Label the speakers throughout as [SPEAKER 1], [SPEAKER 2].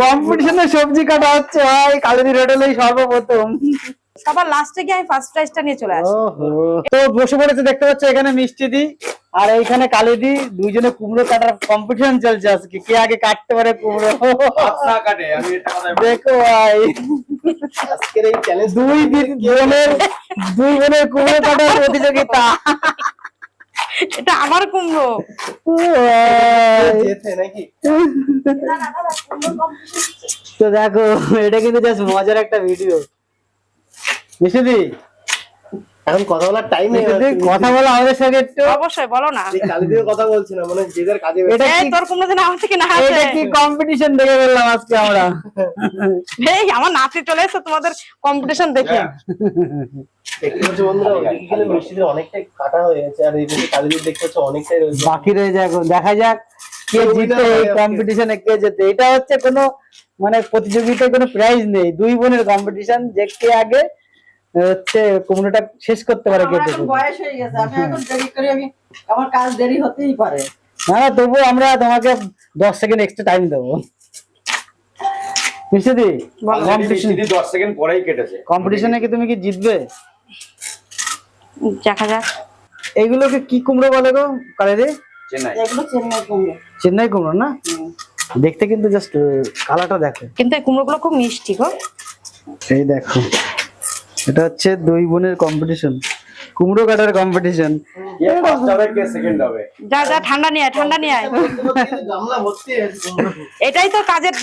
[SPEAKER 1] কম্পিটিশনে সবজি কাটা হচ্ছে ভাই কালিদির হোটেলেই সর্বপ্রথম।
[SPEAKER 2] সবার লাস্টে গিয়ে আমি ফার্স্ট প্রাইজটা নিয়ে চলে আসি।
[SPEAKER 1] ওহো। তো বসে পড়েছে দেখতে পাচ্ছ এখানে মিষ্টি দি আর এইখানে কালিদি দুইজনে কুমড়ো কাটার কম্পিটিশন চলছে আজকে। কে আগে কাটতে পারে কুমড়ো?
[SPEAKER 3] না কাটে আমি এটা কথা
[SPEAKER 1] দেখো ভাই।
[SPEAKER 3] আজকের এই চ্যালেঞ্জ
[SPEAKER 1] দুই দিন বোনের দুই বোনের কুমড়ো কাটার প্রতিযোগিতা।
[SPEAKER 2] এটা আমার কুমড়ো।
[SPEAKER 1] তো দেখো এটা কিন্তু জাস্ট মজার একটা ভিডিও মিশুদি
[SPEAKER 3] এখন কথা বলার টাইম নেই
[SPEAKER 1] কথা বলো আমাদের সঙ্গে একটু।
[SPEAKER 2] অবশ্যই বলো না।
[SPEAKER 3] কালি দিয়ে কথা বলছি না মানে যে কাজে
[SPEAKER 1] এটা কি
[SPEAKER 2] তোর কুমড়ো দিন আমার থেকে না
[SPEAKER 1] এটা কি কম্পিটিশন দেখে বললাম আজকে আমরা?
[SPEAKER 2] এই আমার নাতি চলে এসে তোমাদের কম্পিটিশন দেখে।
[SPEAKER 3] দেখতে পাচ্ছ বন্ধুরা ওদিকে মিষ্টিদের অনেকটাই কাটা হয়ে গেছে আর এই দিকে কালি দেখতে পাচ্ছ অনেকটাই রয়েছে।
[SPEAKER 1] বাকি রয়ে যাক দেখা যাক কে জিতে এই? কম্পিটিশনে কে জেতে। এটা হচ্ছে কোনো মানে প্রতিযোগিতায় কোনো প্রাইজ নেই। দুই বোনের কম্পিটিশন যে কে আগে হচ্ছে কুমড়োটা শেষ করতে পারে
[SPEAKER 4] বয়স হয়ে গেছে আমি এখন দেরি করি আমি আমার কাজ দেরি হতেই পারে।
[SPEAKER 1] না না তবুও আমরা তোমাকে দশ সেকেন্ড এক্সট্রা টাইম দেবো। মিষ্টিদি কম্পিটিশন
[SPEAKER 5] দশ সেকেন্ড পরেই কেটেছে।
[SPEAKER 1] কম্পিটিশনে কি তুমি কি জিতবে?
[SPEAKER 2] দেখা যাক।
[SPEAKER 1] এইগুলোকে কি কুমড়ো বলে গো কালেদি?
[SPEAKER 5] চেন্নাই।
[SPEAKER 4] এগুলো চেন্নাই কুমড়ো।
[SPEAKER 1] চেন্নাই কুমড়ো না? দেখতে কিন্তু জাস্ট কালারটা দেখো।
[SPEAKER 2] কিন্তু এই কুমড়োগুলো খুব মিষ্টি গো।
[SPEAKER 1] এই দেখো। এটা হচ্ছে দুই বোনের কম্পিটিশন কুমড়ো কাটার কম্পিটিশন
[SPEAKER 5] কে ফার্স্ট হবে কে সেকেন্ড হবে?
[SPEAKER 2] যা যা ঠান্ডা নিয়ে ঠান্ডা নিয়ে
[SPEAKER 3] হয়ে।
[SPEAKER 2] এটাই তো কাজের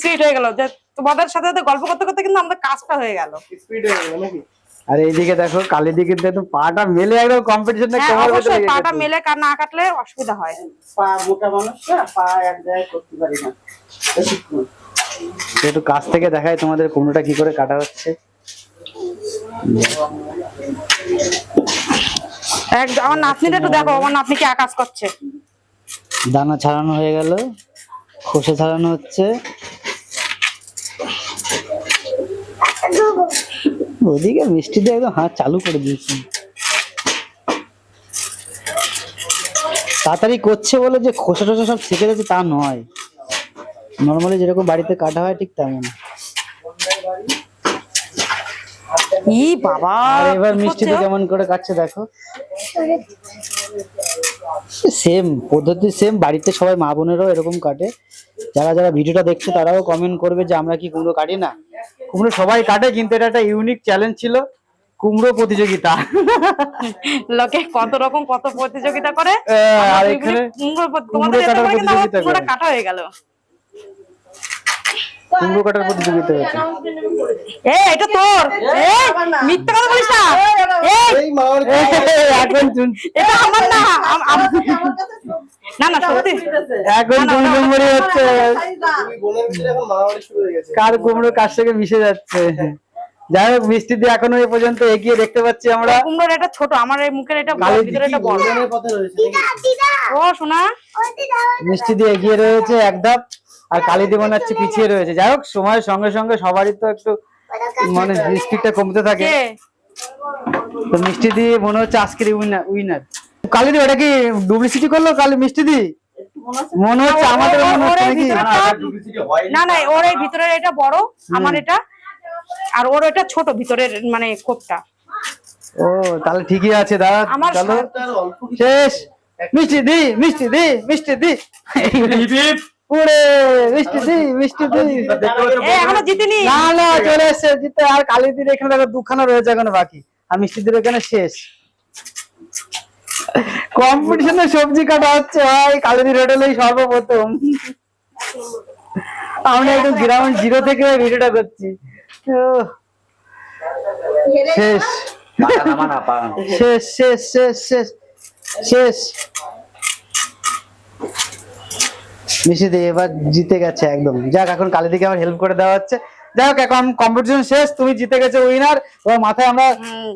[SPEAKER 2] স্পিড হয়ে গেল। যে তোমাদের সাথে সাথে গল্প করতে করতে কিন্তু আমাদের কাজটা হয়ে গেল।
[SPEAKER 3] স্পিড হয়ে গেল নাকি?
[SPEAKER 1] আর এইদিকে দেখো কালি দিকে একদম পাটা মেলে একদম কম্পিটিশনে
[SPEAKER 2] হ্যাঁ অবশ্যই পাটা মেলে কার না কাটলে অসুবিধা হয়।
[SPEAKER 4] পা মোটা মানুষ না পা এক জায়গায় করতে পারি না।
[SPEAKER 1] একটু কাছ থেকে দেখায় তোমাদের কুমড়োটা কি করে কাটা হচ্ছে।
[SPEAKER 2] এক আমার নাতনিটা একটু দেখো, আমার নাতনি কি আকাশ করছে?
[SPEAKER 1] দানা ছাড়ানো হয়ে গেল, খোসা ছাড়ানো হচ্ছে। ওদিকে মিষ্টি দিয়ে একদম হাত চালু করে দিয়েছি। তাড়াতাড়ি করছে বলে যে খোসা টোসা সব শিখে যাচ্ছে তা নয়। নর্মালি যেরকম বাড়িতে কাটা হয় ঠিক তেমন।
[SPEAKER 2] ই বাবা
[SPEAKER 1] এবার? কেমন করে কাটছে দেখো। সেম পদ্ধতি সেম বাড়িতে সবাই মা বোনেরাও এরকম কাটে। যারা যারা ভিডিওটা দেখছে তারাও কমেন্ট করবে যে আমরা কি কুমড়ো কাটি না। কুমড়ো সবাই কাটে কিন্তু এটা একটা ইউনিক চ্যালেঞ্জ ছিল কুমড়ো প্রতিযোগিতা।
[SPEAKER 2] লোকে কত রকম কত প্রতিযোগিতা করে
[SPEAKER 1] আর এখানে
[SPEAKER 2] কুমড়ো
[SPEAKER 1] কাটার প্রতিযোগিতা।
[SPEAKER 2] কাটা হয়ে গেল।
[SPEAKER 1] কুমড়ো কাটার প্রতিযোগিতা হয়েছে।
[SPEAKER 2] এ এটা তোর এ মিথ্যা কথা বলিস না। এই
[SPEAKER 1] এখন
[SPEAKER 2] এটা আমার না না না সত্যি।
[SPEAKER 1] এখন
[SPEAKER 2] না,
[SPEAKER 1] হচ্ছে। কার কুমড়ো কার সঙ্গে মিশে যাচ্ছে? যাই হোক মিষ্টি দিয়ে এখনও এ পর্যন্ত এগিয়ে দেখতে পাচ্ছি আমরা।
[SPEAKER 2] কুমড়োর এটা ছোট আমার এই মুখের এটা বড় ভিতরে এটা বড়? ও শোনা
[SPEAKER 1] মিষ্টি দিয়ে এগিয়ে রয়েছে এক ধাপ আর কালী মনে হচ্ছে পিছিয়ে রয়েছে। যাই হোক সময়ের সঙ্গে সঙ্গে সবারই তো একটু মানে স্পিডটা কমতে থাকে। তো মিষ্টি দিয়ে মনে হচ্ছে আজকের উইনার উইনার কালী দি ওটা কি ডুপ্লিসিটি করল? কালী মিষ্টি দি? মনে হচ্ছে আমাদের
[SPEAKER 2] না না। ওর এই ভিতরের এটা বড় আমার এটা আর ওর এটা ছোট ভিতরের মানে কোপটা।
[SPEAKER 1] ও তাহলে ঠিকই আছে দাদা। চলো শেষ। মিষ্টি দি মিষ্টি দি মিষ্টি দি। পুরে মিষ্টি দি মিষ্টি দি।
[SPEAKER 2] এখনও জিতিনি।
[SPEAKER 1] না না চলে এসছে জিতে আর কালী দির এখানে দেখো দুখানা রয়েছে এখনও বাকি আর মিষ্টি দির এখানে শেষ। কম্পিটিশনে সবজি কাটা হচ্ছে ভাই কালীদির হোটেলেই সর্বপ্রথম। আমরা একটু গ্রাউন্ড জিরো থেকে ভিডিওটা করছি। উহ, শেষ। শেষ শেষ শেষ শেষ। শেষ দিয়ে এবার জিতে গেছে একদম। যাক এখন কালীদিকে আমার হেল্প করে দেওয়া হচ্ছে। যাই হোক এখন কম্পিটিশন শেষ তুমি জিতে গেছো উইনার এবার মাথায় আমরা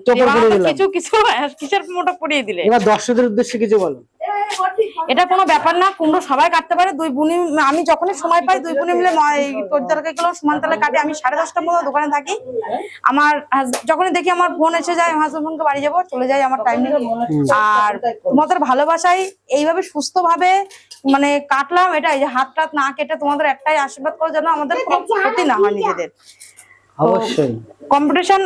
[SPEAKER 2] তো
[SPEAKER 1] দিলাম।
[SPEAKER 2] কিছু কিছু কিসের মোটা পড়িয়ে দিলে।
[SPEAKER 1] এবার দর্শকদের উদ্দেশ্যে কিছু বলো।
[SPEAKER 2] এটা কোনো ব্যাপার না কুমড়ো সবাই কাটতে পারে দুই বুনি আমি যখনই সময় পাই দুই বুনি মিলে তরিতরকারি গুলো সমান তালে কাটে আমি সাড়ে দশটার মতো দোকানে থাকি। আমার যখনই দেখি আমার ফোন এসে যায় হাজবেন্ড ফোনকে বাড়ি যাব চলে যাই আমার টাইম নেই আর তোমাদের ভালোবাসাই এইভাবে সুস্থ ভাবে মানে কাটলাম এটা এই যে হাত টাত না কেটে তোমাদের একটাই আশীর্বাদ করো যেন আমাদের ক্ষতি না হয় নিজেদের।
[SPEAKER 1] অবশ্যই।
[SPEAKER 2] কম্পিটিশন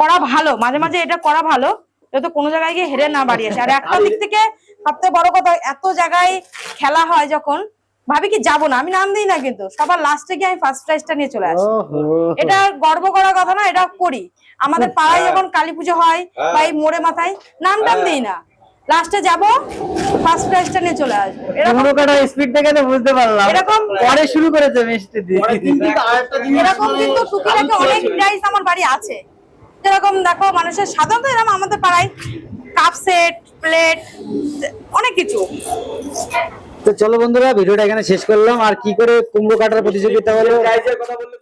[SPEAKER 2] করা ভালো মাঝে মাঝে এটা করা ভালো যাতে কোনো জায়গায় গিয়ে হেরে না বাড়ি আসে। আর একটা দিক থেকে সবথেকে বড় কথা এত জায়গায় খেলা হয় যখন ভাবি কি যাব না? আমি নাম দিই না কিন্তু। সবার লাস্টে গিয়ে আমি ফার্স্ট প্রাইজটা নিয়ে চলে আসি। এটা গর্ব করার কথা না এটা করি। আমাদের পাড়ায় যখন কালী পুজো হয় বা এই মোড়ে মাথায় নাম টাম দিই না। লাস্টে যাব ফার্স্ট প্রাইজটা নিয়ে চলে আসব। এরকম
[SPEAKER 1] কুমড়ো স্পিড দেখে তো বুঝতে পারলাম।
[SPEAKER 2] এরকম
[SPEAKER 1] পরে শুরু করেছে মিষ্টি দিয়ে।
[SPEAKER 2] এরকম কিন্তু টুকিটাকি অনেক প্রাইস আমার বাড়ি আছে। যেরকম দেখো মানুষের সাধারণত এরকম আমাদের পাড়ায় কাপ সেট প্লেট অনেক কিছু।
[SPEAKER 1] তো চলো বন্ধুরা ভিডিওটা এখানে শেষ করলাম। আর কি করে কুমড়ো কাটার প্রতিযোগিতা হলো?
[SPEAKER 5] কথা বললে